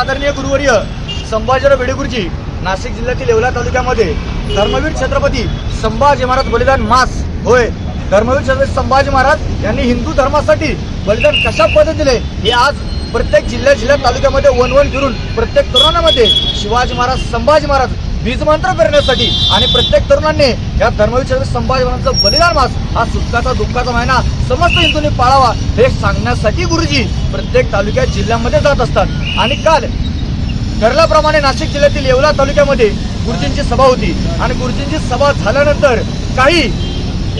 आदरणीय गुरुवर्य संभाजीराव बेडेगुरुजी नाशिक जिल्ह्यातील येवला तालुक्यामध्ये धर्मवीर छत्रपती संभाजी महाराज बलिदान मास. होय धर्मवीर छत्रपती संभाजी महाराज यांनी हिंदू धर्मासाठी बलिदान कशा पद्धतीने दिले हे आज प्रत्येक जिल्ह्या जिल्हा तालुक्यामध्ये वन वन फिरून प्रत्येक तरुणामध्ये शिवाजी महाराज संभाजी महाराज बीजमंत्र करण्यासाठी आणि प्रत्येक तरुणांनी या धर्मविचार छत्रपती बलिदान मास हा सुखाचा दुःखाचा महिना समस्त हिंदूंनी पाळावा हे सांगण्यासाठी गुरुजी प्रत्येक तालुक्यात जिल्ह्यामध्ये जात असतात. आणि काल ठरल्याप्रमाणे नाशिक जिल्ह्यातील येवला तालुक्यामध्ये गुरुजींची सभा होती. आणि गुरुजींची सभा झाल्यानंतर काही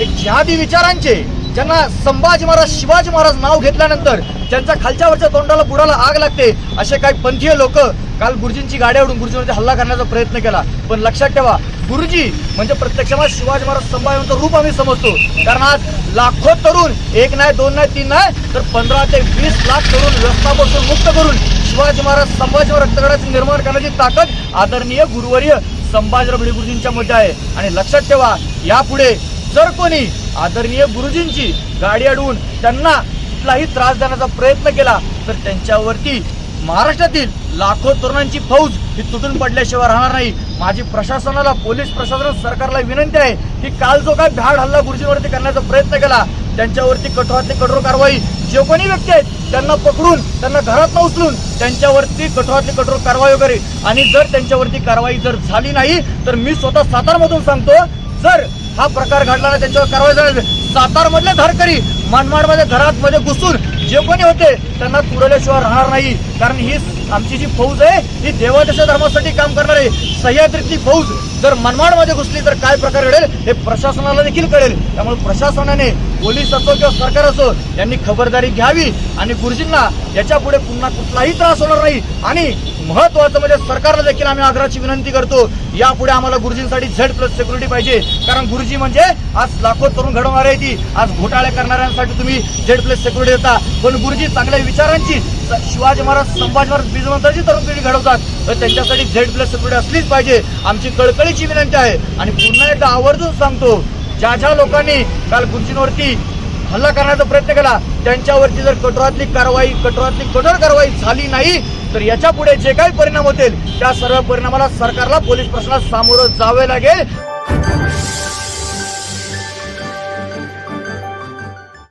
एक जिहादी विचारांचे ज्यांना संभाजी महाराज शिवाजी महाराज नाव घेतल्यानंतर ज्यांच्या खालच्या वरच्या तोंडाला बुडाला आग लागते असे काही पंथीय लोक काल गुरुजींची गाडी ओढून गुरुजींवरती हल्ला करण्याचा प्रयत्न केला. पण लक्षात ठेवा गुरुजी म्हणजे प्रत्यक्षात शिवाजी महाराज संभाजीचं रूप आम्ही समजतो. कारण आज लाखो तरुण एक नाही दोन नाही तीन नाही तर पंधरा ते वीस लाख तरुण रस्तापासून मुक्त करून शिवाजी महाराज संभाजी रक्तगडाचे निर्माण करण्याची ताकद आदरणीय गुरुवर्य संभाजीराव भिडे गुरुजींच्या मध्ये आहे. आणि लक्षात ठेवा यापुढे जर कोणी आदरणीय गुरुजींची गाडी अडवून त्यांना कुठलाही त्रास देण्याचा प्रयत्न केला तर त्यांच्यावरती महाराष्ट्रातील लाखो तरुणांची फौज ही तुटून पडल्याशिवाय राहणार नाही. माझी प्रशासनाला पोलीस प्रशासन सरकारला विनंती आहे की काल जो काय भ्याड हल्ला गुरुजींवरती करण्याचा प्रयत्न केला त्यांच्यावरती कठोरातली कठोर कारवाई जे कोणी व्यक्ती आहेत त्यांना पकडून त्यांना घरात उचलून त्यांच्यावरती कठोरातली कठोर कारवाई वगैरे. आणि जर त्यांच्यावरती कारवाई जर झाली नाही तर मी स्वतः सातारमधून सांगतो जर हा प्रकार घडला नाही त्यांच्यावर कारवाई झाली सातारमधले धारकरी मनमाडमध्ये घरात मध्ये घुसून जे कोणी होते त्यांना तुरल्याशिवाय राहणार नाही. कारण ही आमची जी फौज आहे ही देवादेश धर्मासाठी काम करणार आहे. सह्याद्रीतली फौज जर मनमाडमध्ये घुसली तर काय प्रकार घडेल हे प्रशासनाला देखील कळेल. त्यामुळे प्रशासनाने पोलीस असो किंवा सरकार असो यांनी खबरदारी घ्यावी आणि गुरुजींना याच्यापुढे पुन्हा कुठलाही त्रास होणार नाही. आणि महत्वाचं म्हणजे सरकारला देखील आम्ही आग्रहाची विनंती करतो. यापुढे आम्हाला गुरुजींसाठी झेड प्लस सिक्युरिटी पाहिजे. कारण गुरुजी म्हणजे आज लाखो तरुण घडवणारे ती. आज घोटाळे करणाऱ्यांसाठी तुम्ही झेड प्लस सिक्युरिटी देता. पण गुरुजी चांगल्या विचारांची शिवाजी महाराज संभाजी महाराज बीजमंत्राची तरुण पिढी घडवतात. तर त्यांच्यासाठी झेड प्लस सिक्युरिटी असलीच पाहिजे. आमची कळकळीची विनंती आहे. आणि पुन्हा एकदा आवर्जून सांगतो ज्या ज्या लोकांनी काल गुरुजींवरती हल्ला करण्याचा प्रयत्न केला त्यांच्यावरती जर कठोरातली कारवाई कठोरातली कठोर कारवाई झाली नाही तर याच्यापुढे जे काही परिणाम होतील त्या सर्व परिणामाला सरकारला पोलीस प्रशासनात सामोरं जावे लागेल.